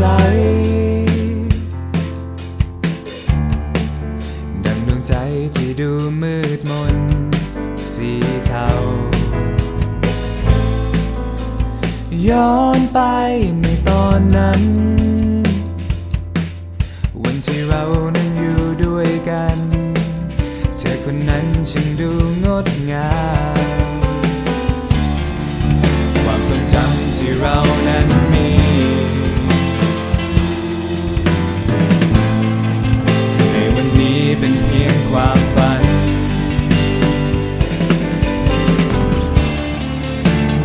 ใส ดังดวงใจที่ดูมืดมน สีเทา ย้อนไปในตอนนั้น วันที่เรานั้นอยู่ด้วยกัน เธอคนนั้นช่างดูงดงาม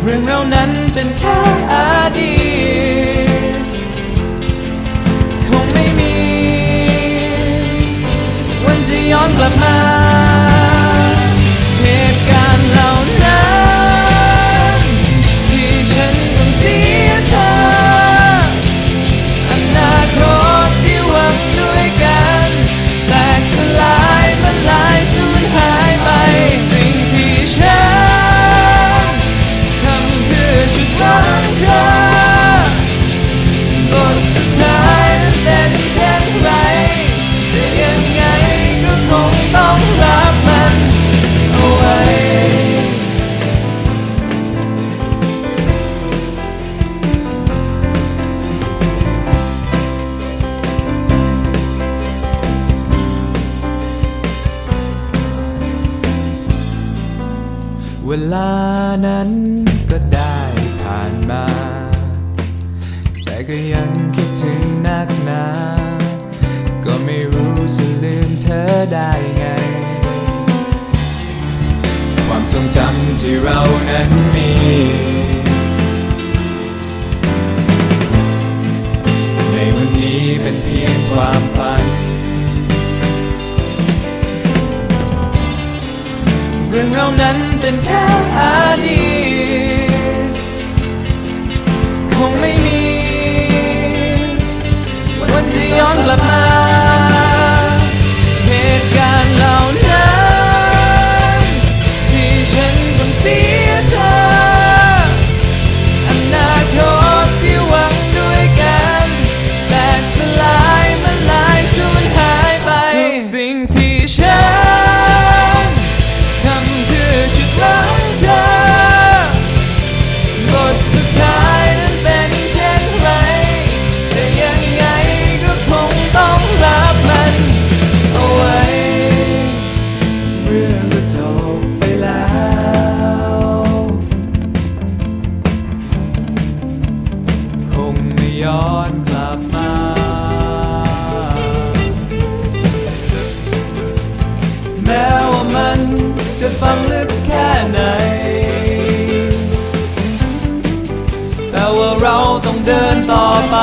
เรื่องเรานั้นเป็นแค่อดีตคงไม่มี วันจะย้อนกลับมา วลานั้นก็ได้ผ่านมา แต่ก็ยังคิดถึงนักหนา ก็ไม่รู้จะลืมเธอได้ไง ความทรงจำที่เรานั้นมีในวันนี้เป็นเพียงความฝัน รื่องเรานั้นเป็นแค่อดีตคงไม่มี วันที่ย้อนกลับมา รื่องก็จบไปแล้ว คงไม่ย้อนกลับมาแม้ว่ามันจะฟังลึกแค่ไหน แต่ว่าเราต้องเดินต่อไป